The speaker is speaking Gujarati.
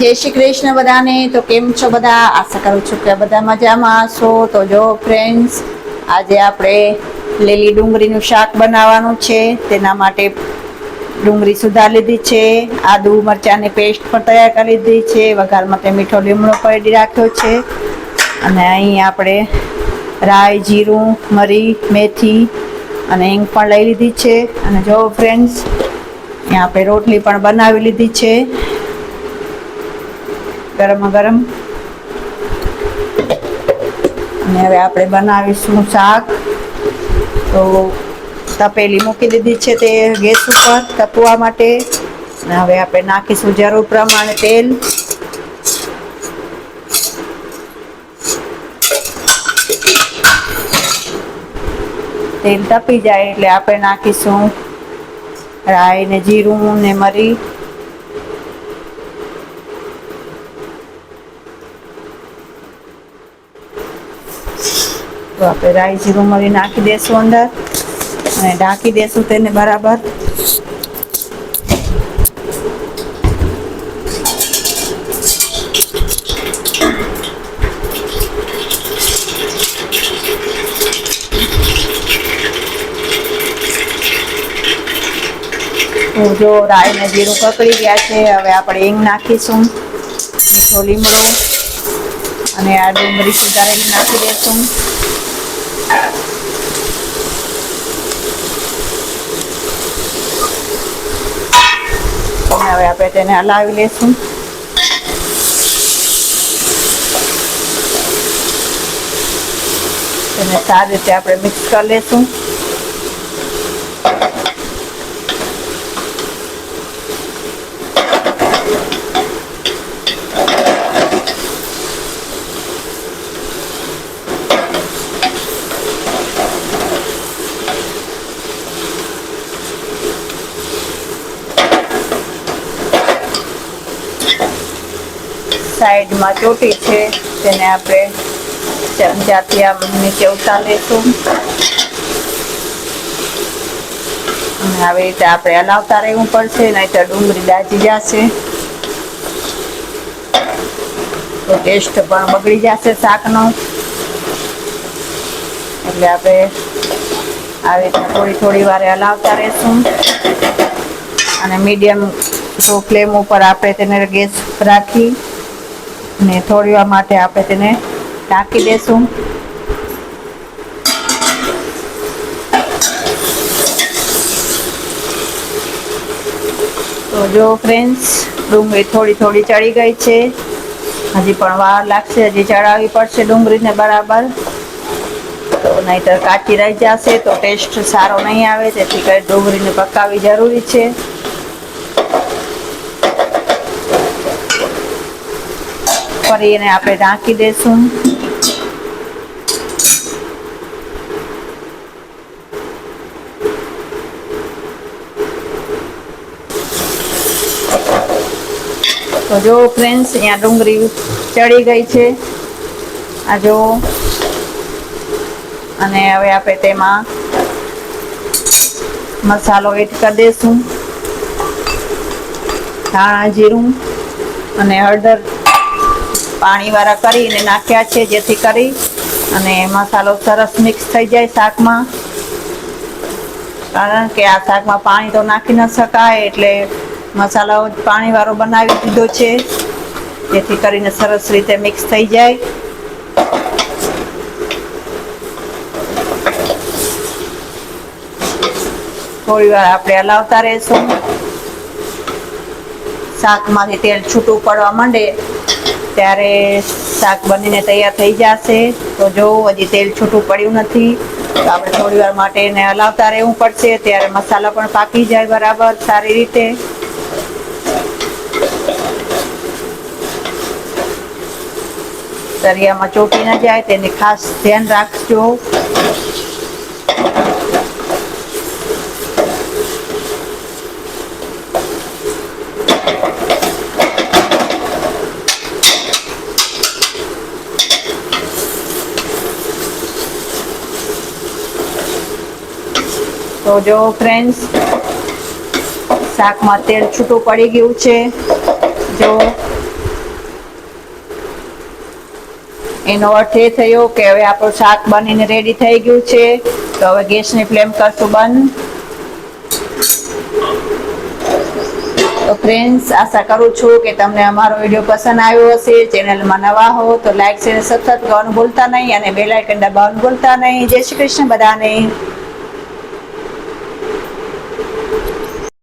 જય શ્રી કૃષ્ણ બધાને. તો કેમ છો બધા? આશા કરું છું કે બધા મજામાં છો તો જો ફ્રેન્ડ્સ આજે આપણે લીલી ડુંગળીનું શાક બનાવવાનું છે. તેના માટે ડુંગળી સુધાર લીધી છે. આદુ મરચાંની પેસ્ટ પણ તૈયાર કરી લીધી છે. વઘાર માટે મીઠો લીમડો પડી રાખ્યો છે. અને અહીં આપણે રાઈ, જીરું, મરી, મેથી અને હિંગ પણ લઈ લીધી છે. અને જો ફ્રેન્ડ્સ આપણે રોટલી પણ બનાવી લીધી છે. ગરમ ગરમ અને હવે આપણે બનાવીશું શાક. તો તપેલી મૂકી દીધી છે તે ગેસ ઉપર તપવા માટે. હવે આપણે નાખીશું જરૂર પ્રમાણે તેલ. તેલ તપી જાય એટલે આપણે નાખીશું રાઈ ને જીરું ને મરી. તો આપણે રાઈ જીરું મરી નાખી દેશું અંદર અને ઢાંકી દેશું તેને બરાબર. જો રાઈ ને જીરું કકડી ગયા છે, હવે આપણે હિંગ નાખીશું, મીઠો લીમડો, અને આ ડુંગળી સુધારેલી નાખી દઈશું હવે આપણે તેને હલાવી લેશું. તેને સારી રીતે આપણે મિક્સ કરી લેશું. સાઈડમાં ચોટી છે, તેને આપણે ચમચાથી આમ નીચે ઉતારીશું આવી રીતે આપણે હલાવતા રહેવું પડશે, નહીંતર ડુંગળી દાજી જશે. તો ટેસ્ટ પણ બગડી જશે શાકનો. એટલે આપણે આવી રીતે થોડી થોડી વારે હલાવતા રહેશું. અને મીડિયમ તો ફ્લેમ ઉપર આપણે તેને ગેસ રાખી ને થોડી વાર માટે આપણે તેને ઢાંકી દેશું. તો જો ફ્રેન્ડ્સ ડુંગળી થોડી થોડી ચડી ગઈ છે. હજી પણ વાર લાગશે, હજી ચડાવવી પડશે ડુંગળીને બરાબર. તો નહીતર કાચી રહી જશે, તો ટેસ્ટ સારો નહીં આવે, તેથી કરી ડુંગળીને પકાવવી જરૂરી છે. એને આપણે ઢાંકી દઈશું તો જો ફ્રેન્ડ્સ અહીંયા ડુંગળી ચડી ગઈ છે. આ જો. અને હવે આપણે તેમાં મસાલો એડ કરી દઈશું ધાણા જીરું અને હળદર પાણીવાળા કરીને નાખ્યા છે, જેથી કરી અને મસાલો સરસ મિક્સ થઈ જાય શાકમાં. કારણ કે આ શાકમાં પાણી તો નાખી ન શકાય, એટલે મસાલો પાણીવાળો બનાવી દીધો છે, જેથી કરીને સરસ રીતે મિક્સ થઈ જાય. થોડી વાર આપણે હલાવતા રહેશું. શાકમાંથી તેલ છૂટું પડવા માંડે. ત્યારે શાક બનીને તૈયાર થઈ જશે. તો જો હજી તેલ છૂટું પડ્યું નથી. તો આપણે થોડી વાર માટે એને હલાવતા રહેવું પડશે. ત્યારે મસાલા પણ પાકી જાય બરાબર સારી રીતે. તરિયામાં ચોટી ન જાય, તેની ખાસ ધ્યાન રાખજો. તો જો ફ્રેન્ડ્સ શાકમાં તેલ છૂટું પડી ગયું છે. જો એનો અર્થ એ થયો કે હવે આપણું શાક બનીને રેડી થઈ ગયું છે. તો હવે ગેસની ફ્લેમ કરશું બંધ. તો ફ્રેન્ડ્સ આશા કરું છું કે તમને અમારો વીડિયો પસંદ આવ્યો હશે. ચેનલમાં નવા હો તો લાઇક શેર સતત કરવાનું ભૂલતા નહીં અને બેલ આઇકન દબાવવાનું ભૂલતા નહીં. જય શ્રી કૃષ્ણ બધાને.